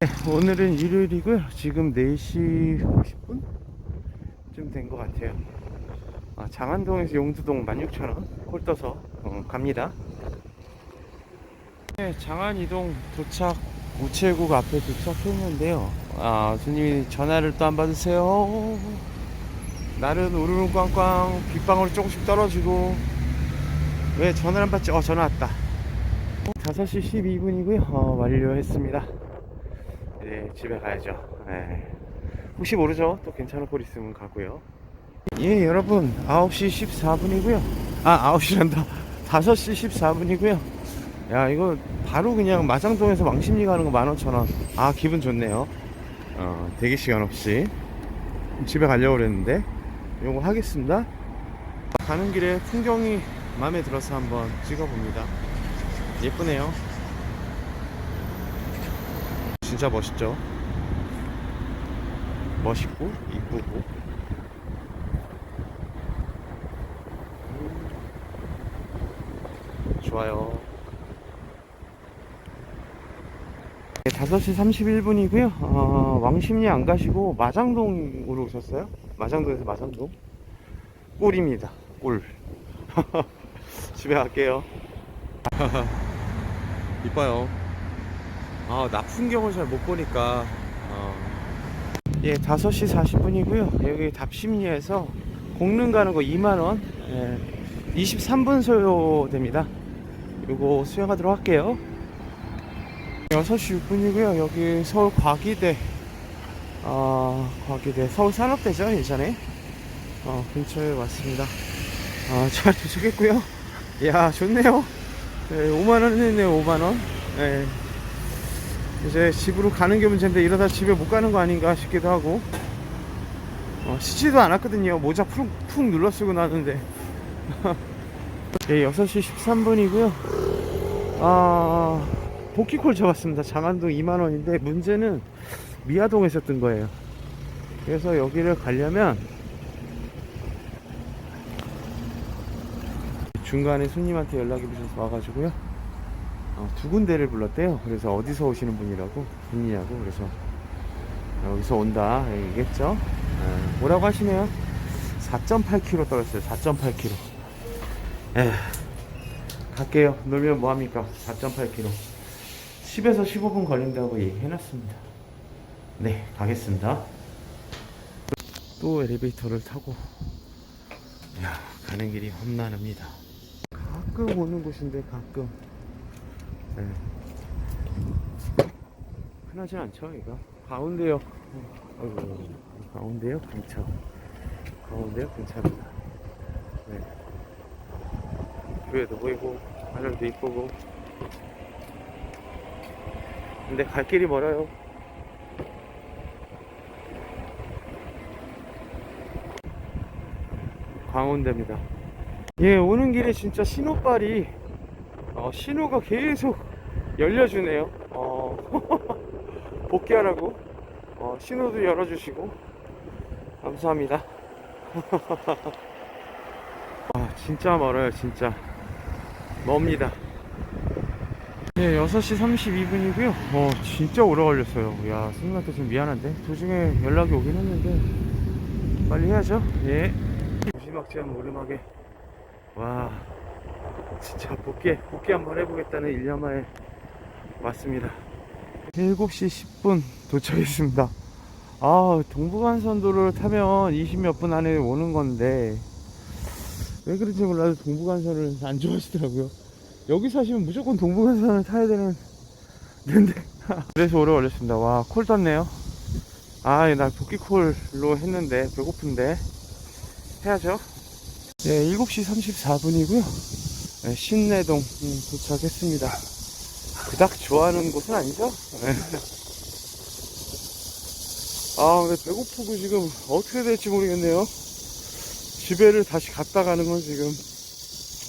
네, 오늘은 일요일이고요. 지금 4시 50분쯤 된 것 같아요. 아, 장안동에서 용두동 16,000원 콜 떠서 어, 갑니다. 네, 장안이동 도착 우체국 앞에 도착했는데요. 아, 손님이 전화를 또 안 받으세요. 날은 우르르 꽝꽝 빗방울이 조금씩 떨어지고 왜 전화를 안 받지? 어 전화 왔다. 5시 12분이고요. 어, 완료했습니다. 이제 집에 가야죠. 네. 혹시 모르죠? 또 괜찮은 꼴 있으면 가고요. 예, 여러분. 9시 14분이고요. 아, 9시란다. 5시 14분이고요. 야, 이거 바로 그냥 마장동에서 왕십리 가는 거 15,000원. 아, 기분 좋네요. 어, 대기 시간 없이. 집에 가려고 그랬는데, 요거 하겠습니다. 가는 길에 풍경이 마음에 들어서 한번 찍어봅니다. 예쁘네요. 진짜 멋있죠? 멋있고, 이쁘고. 음, 좋아요. 네, 5시 31분이고요. 어, 왕십리 안 가시고 마장동으로 오셨어요? 마장동에서 마장동? 꿀입니다. 꿀. 집에 갈게요. 이뻐요. 아, 나 풍경을 잘 못 보니까. 어. 예, 5시 40분이고요. 여기 답심리에서 공릉 가는 거 2만원. 예, 23분 소요됩니다. 요거 수행하도록 할게요. 6시 6분이고요. 여기 서울 과기대. 아, 과기대. 서울 산업대죠, 예전에. 어, 근처에 왔습니다. 아, 잘 도착했고요. 이야, 좋네요. 네, 5만원 했네요, 5만원. 네. 이제 집으로 가는 게 문제인데 이러다 집에 못 가는 거 아닌가 싶기도 하고. 어, 씻지도 않았거든요. 모자 푹, 푹 눌러 쓰고 나는데. 네, 6시 13분이고요. 아, 복귀콜 잡았습니다. 장안동 2만원인데 문제는 미아동에서 뜬 거예요. 그래서 여기를 가려면 중간에 손님한테 연락이 주셔서 와가지고요. 어, 두 군데를 불렀대요. 그래서 어디서 오시는 분이라고 분이냐고 그래서 여기서 온다 얘기했죠. 예, 뭐라고 하시네요. 4.8km 떨었어요. 4.8km. 에 갈게요. 놀면 뭐합니까? 4.8km. 10에서 15분 걸린다고 얘기해놨습니다. 네, 가겠습니다. 또 엘리베이터를 타고 야, 가는 길이 험난합니다. 가끔 오는 곳인데 가끔. 네. 흔하지 않죠 이거? 가운데요. 아이고 가운데요? 근처 가운데요? 근처입니다. 네. 교회도 보이고 하늘도 이쁘고. 근데 갈 길이 멀어요. 광운대입니다 예 오는 길에 진짜 신호빨이 어, 신호가 계속 열려주네요. 어, 복귀하라고 어, 신호도 열어주시고 감사합니다. 아, 진짜 멀어요, 진짜 멉니다. 네, 6시 32분이고요. 어, 진짜 오래 걸렸어요. 야, 손님한테 좀 미안한데 도중에 연락이 오긴 했는데 빨리 해야죠. 예. 무지막지한 오르막에 와. 진짜 복귀, 복귀 한번 해보겠다는 일념하에 왔습니다. 7시 10분 도착했습니다. 아, 동부간선도를 타면 20몇 분 안에 오는 건데, 왜 그런지 몰라도 동부간선을 안 좋아하시더라고요. 여기 사시면 무조건 동부간선을 타야 되는, 데인데. 그래서 오래 걸렸습니다. 와, 콜 떴네요. 아, 나 복귀 콜로 했는데, 배고픈데. 해야죠. 네, 7시 34분이고요. 네, 신내동 음, 도착했습니다. 그닥 좋아하는 곳은 아니죠? 네. 아, 근데 배고프고 지금 어떻게 될지 모르겠네요. 집에를 다시 갔다 가는 건 지금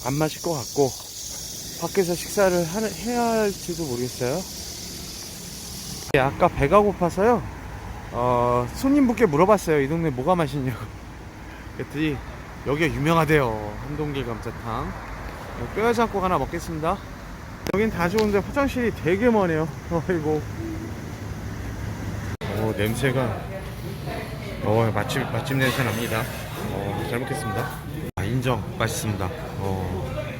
안 맞을 것 같고, 밖에서 식사를 하는, 해야 할지도 모르겠어요. 예, 아까 배가 고파서요, 어, 손님분께 물어봤어요. 이 동네 뭐가 맛있냐고. 그랬더니, 여기가 유명하대요. 한동길 감자탕. 뼈해장국 하나 먹겠습니다. 여긴 다 좋은데 화장실이 되게 머네요. 어이고. 오, 냄새가. 어, 맛집, 맛집 냄새 납니다. 어, 잘 먹겠습니다. 아, 인정. 맛있습니다. 어.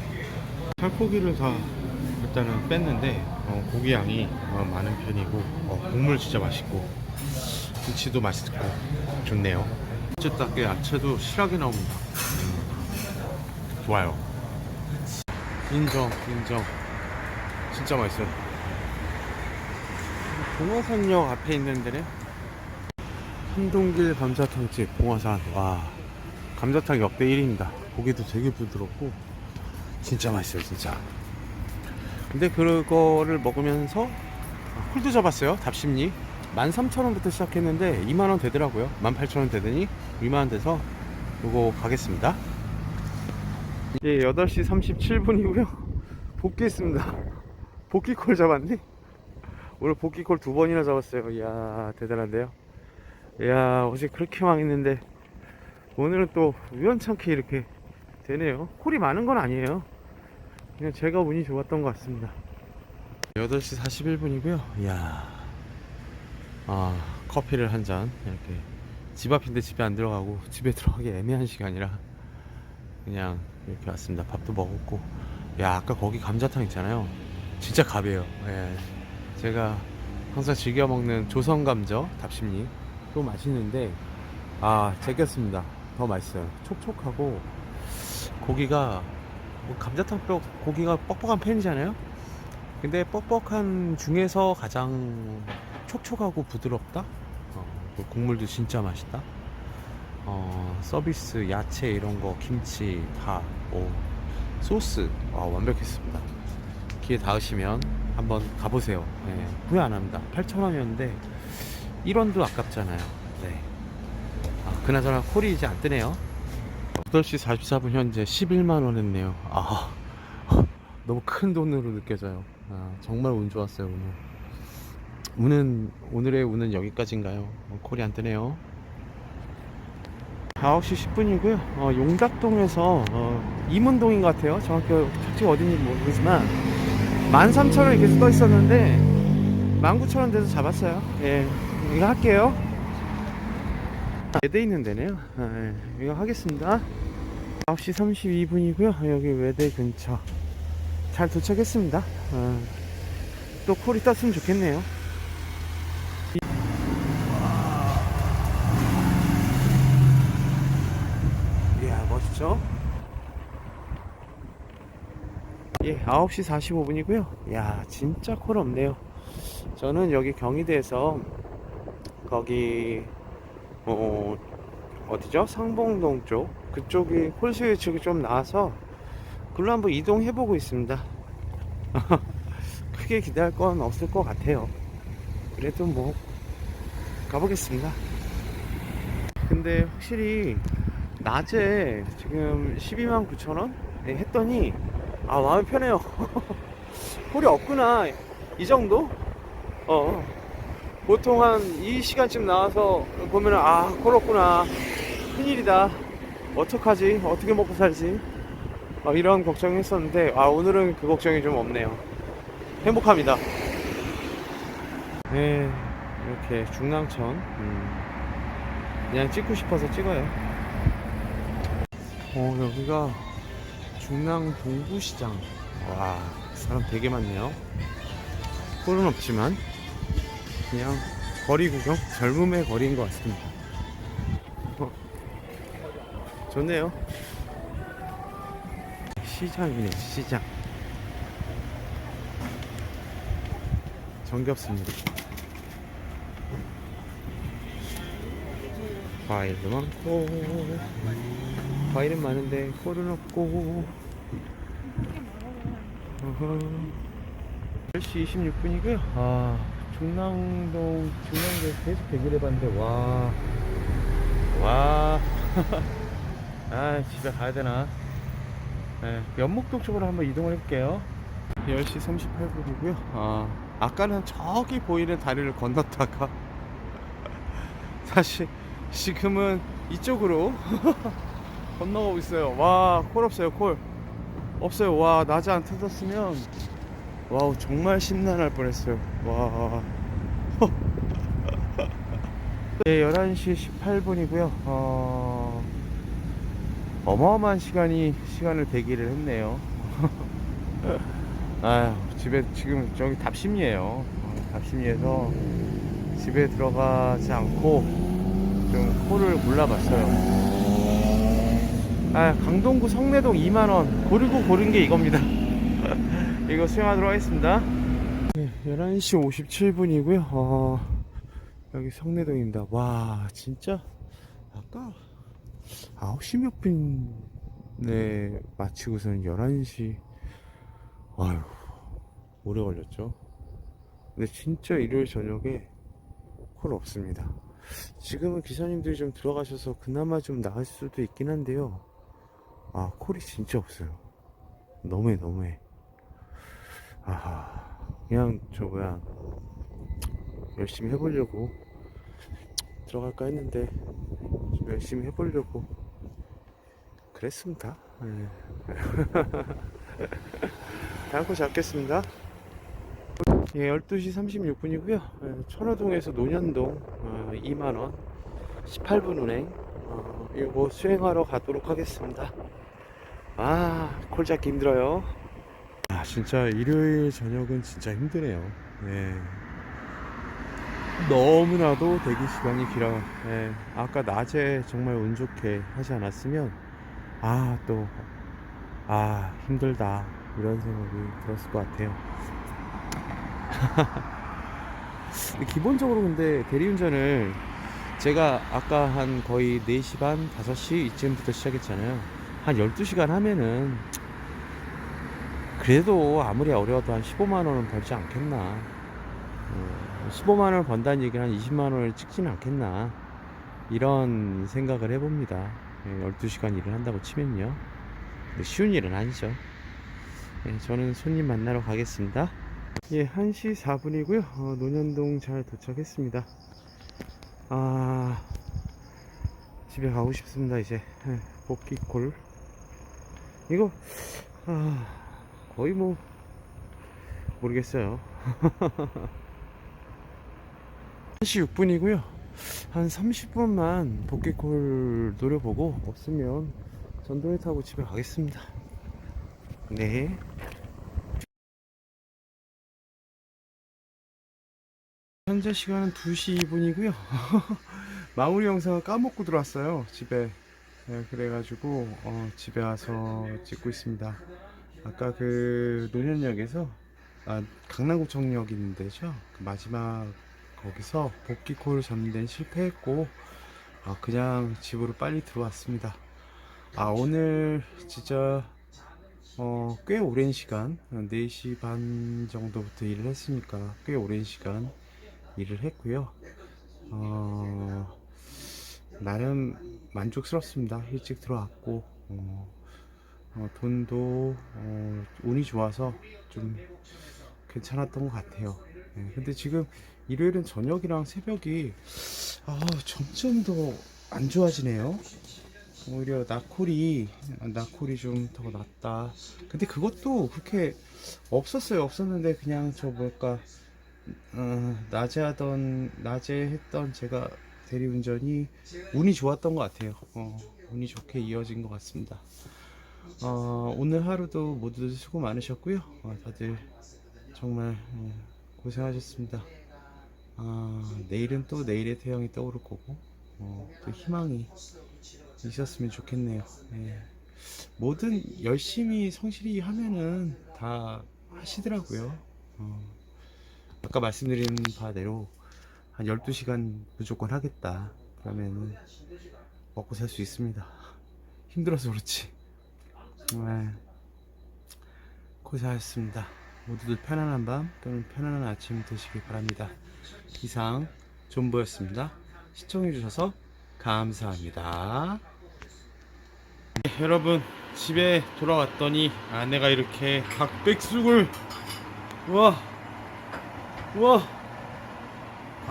살코기를 다 일단은 뺐는데, 어, 고기 양이 어, 많은 편이고, 어, 국물 진짜 맛있고, 김치도 맛있고, 좋네요. 야채답게 야채도 실하게 나옵니다. 음, 좋아요. 인정, 인정. 진짜 맛있어요. 봉화산역 앞에 있는 데네. 한동길 감자탕집 봉화산. 와, 감자탕 역대 1위입니다. 고기도 되게 부드럽고 진짜 맛있어요, 진짜. 근데 그거를 먹으면서 쿨도 잡았어요. 답심리. 13,000원부터 시작했는데 2만원 되더라고요. 18,000원 되더니 2만원 돼서 요거 가겠습니다. 예, 8시 37분이고요. 복귀했습니다. 복귀콜 잡았네. 오늘 복귀콜 두 번이나 잡았어요. 이야, 대단한데요. 이야, 어제 그렇게 망했는데 오늘은 또 우연찮게 이렇게 되네요. 콜이 많은 건 아니에요. 그냥 제가 운이 좋았던 것 같습니다. 8시 41분이고요. 이야, 아, 커피를 한 잔 이렇게 집 앞인데 집에 안 들어가고 집에 들어가기 애매한 시간이라 그냥 이렇게 왔습니다. 밥도 먹었고, 야 아까 거기 감자탕 있잖아요. 진짜 갑이에요. 예. 제가 항상 즐겨 먹는 조선 감자 답심리 또 맛있는데 아 제꼈습니다. 더 맛있어요. 촉촉하고 고기가 뭐 감자탕 뼈 고기가 뻑뻑한 편이잖아요. 근데 뻑뻑한 중에서 가장 촉촉하고 부드럽다. 어, 그 국물도 진짜 맛있다. 어, 서비스, 야채 이런 거, 김치 다, 오, 소스, 와, 완벽했습니다. 기회 닿으시면 한번 가보세요. 예, 후회 안 합니다. 8,000원이었는데 1원도 아깝잖아요. 네. 아, 그나저나 콜이 이제 안 뜨네요. 8시 44분 현재 11만 원 했네요. 아, 너무 큰 돈으로 느껴져요. 아, 정말 운 좋았어요, 오늘. 운은, 오늘의 운은 여기까지인가요? 어, 콜이 안 뜨네요. 9시 10분이고요. 어, 용닭동에서 어, 이문동인 것 같아요. 정확히 좌측 어딘지 모르겠지만 13,000원 계속 떠 있었는데 19,000원 돼서 잡았어요. 예, 이거 할게요. 외대 있는 데네요. 아, 예, 이거 하겠습니다. 9시 32분이고요. 여기 외대 근처 잘 도착했습니다. 어, 또 콜이 떴으면 좋겠네요. 이야 멋있죠? 예 9시 45분이고요. 야 진짜 콜 없네요. 저는 여기 경희대에서 거기 어 어디죠? 상봉동 쪽. 그쪽이 홀스위 측이 좀 나와서 글로 한번 이동해 보고 있습니다. 크게 기대할 건 없을 것 같아요. 그래도 뭐 가보겠습니다. 근데 확실히 낮에 지금 12만 9천 원? 했더니 아 마음이 편해요. 홀이 없구나. 이 정도? 어. 보통 한 이 시간쯤 나와서 보면은 아 홀 없구나. 큰일이다. 어떡하지? 어떻게 먹고 살지? 아, 이런 걱정 했었는데 아 오늘은 그 걱정이 좀 없네요. 행복합니다. 네 이렇게 중랑천 음, 그냥 찍고 싶어서 찍어요. 어 여기가 중랑 동부시장. 와 사람 되게 많네요. 꼴은 없지만 그냥 거리 구경 젊음의 거리인 것 같습니다. 어, 좋네요. 시장이네 시장. 정겹습니다. 과일도 많고 과일은 많은데 꼴은 없고. 어허. 10시 26분이고요. 아 중랑동 중랑도에 계속 대기를 해봤는데 와와. 아 집에 가야 되나? 네, 연목동 쪽으로 한번 이동을 해볼게요. 10시 38분이고요. 아 아까는 저기 보이는 다리를 건넜다가 다시 지금은 이쪽으로 건너가고 있어요. 와, 콜 없어요, 콜. 없어요. 와, 낮에 안 터졌으면. 와우 정말 심란할 뻔했어요. 와. 네, 11시 18분이고요. 어... 어마어마한 시간이 시간을 대기를 했네요. 아휴 집에 지금 저기 답심리에요. 어, 답심리에서 집에 들어가지 않고 좀 코를 골라봤어요 아 강동구 성내동 2만원. 고르고 고른 게 이겁니다. 이거 수행하도록 하겠습니다. 네, 11시 57분이고요. 어, 여기 성내동입니다. 와 진짜? 아까 9시 몇 분에 마치고서는 11시. 아유 오래 걸렸죠? 근데 진짜 일요일 저녁에 콜 없습니다. 지금은 기사님들이 좀 들어가셔서 그나마 좀 나을 수도 있긴 한데요 아 콜이 진짜 없어요. 너무해 너무해. 아 그냥 저 뭐야 열심히 해보려고 들어갈까 했는데 좀 열심히 해보려고 그랬습니다. 네. 다음 거 잡겠습니다. 예, 12시 36분이고요. 천호동에서 논현동 어, 2만원 18분 운행 어, 이거 수행하러 가도록 하겠습니다 아 콜 잡기 힘들어요 아 진짜 일요일 저녁은 진짜 힘드네요 네. 너무나도 대기 시간이 길어요 네. 아까 낮에 정말 운 좋게 하지 않았으면 아 또 아 힘들다 이런 생각이 들었을 것 같아요 기본적으로 근데 대리운전을 제가 아까 한 거의 4시 반, 5시 이쯤부터 시작했잖아요. 한 12시간 하면은 그래도 아무리 어려워도 한 15만 원은 벌지 않겠나. 어, 15만 원을 번다는 얘기는 한 20만 원을 찍지는 않겠나. 이런 생각을 해봅니다. 예, 12시간 일을 한다고 치면요. 쉬운 일은 아니죠. 예, 저는 손님 만나러 가겠습니다. 예, 1시 4분이고요. 어, 논현동 잘 도착했습니다. 아, 집에 가고 싶습니다, 이제. 예, 복귀콜. 이거, 아, 거의 뭐, 모르겠어요. 1시 6분이고요. 한 30분만 복귀콜 노려보고, 없으면 전동에 타고 집에 가겠습니다. 네. 현재 시간은 2시 2분이고요. 마무리 영상을 까먹고 들어왔어요. 집에. 네, 그래가지고 어, 집에 와서 찍고 있습니다. 아까 그 논현역에서 아, 강남구청역 있는데죠. 그 마지막 거기서 복귀콜을 잡는 데는 실패했고 아, 그냥 집으로 빨리 들어왔습니다. 아 오늘 진짜 어, 꽤 오랜 시간 4시 반 정도부터 일을 했으니까 꽤 오랜 시간 일을 했고요. 어, 나름 만족스럽습니다. 일찍 들어왔고 어, 어, 돈도 어, 운이 좋아서 좀 괜찮았던 것 같아요. 예, 근데 지금 일요일은 저녁이랑 새벽이 아, 점점 더 안 좋아지네요. 오히려 나콜이 나콜이 좀 더 낫다. 근데 그것도 그렇게 없었어요. 없었는데 그냥 저 뭘까 어, 낮에 하던 낮에 했던 제가 대리운전이 운이 좋았던 것 같아요. 어, 운이 좋게 이어진 것 같습니다. 어, 오늘 하루도 모두 수고 많으셨고요. 어, 다들 정말 어, 고생하셨습니다. 아, 내일은 또 내일의 태양이 떠오를 거고 어, 또 희망이 있었으면 좋겠네요. 예. 뭐든 열심히 성실히 하면은 다 하시더라고요. 어, 아까 말씀드린 바대로 한 12시간 무조건 하겠다. 그러면 먹고 살 수 있습니다. 힘들어서 그렇지. 네. 고생하셨습니다. 모두들 편안한 밤 또는 편안한 아침 되시길 바랍니다. 이상 존보였습니다. 시청해주셔서 감사합니다. 네, 여러분 집에 돌아왔더니 아내가 이렇게 닭백숙을 우와 우와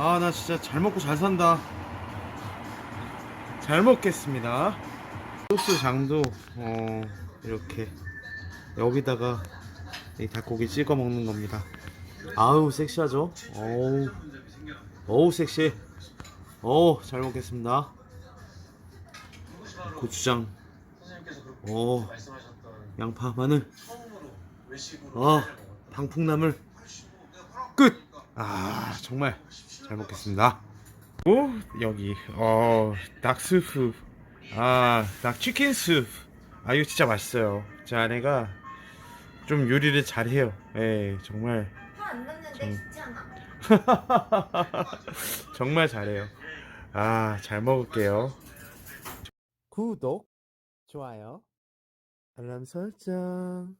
아 나 진짜 잘 먹고 잘 산다 잘 먹겠습니다 소스 장도 어 이렇게 여기다가 이 닭고기 찍어 먹는 겁니다. 아우 섹시하죠? 어우 어우 섹시. 어우 잘 먹겠습니다. 고추장. 어 양파 마늘. 어 방풍나물. 끝. 아 정말 잘 먹겠습니다. 오 여기 어 닭스프 아 닭 치킨 스프 아 이거 진짜 맛있어요. 제 아내가 좀 요리를 잘해요. 예 정말 났는데 귀찮아. 정말 잘해요. 아 잘 먹을게요. 구독 좋아요 알람 설정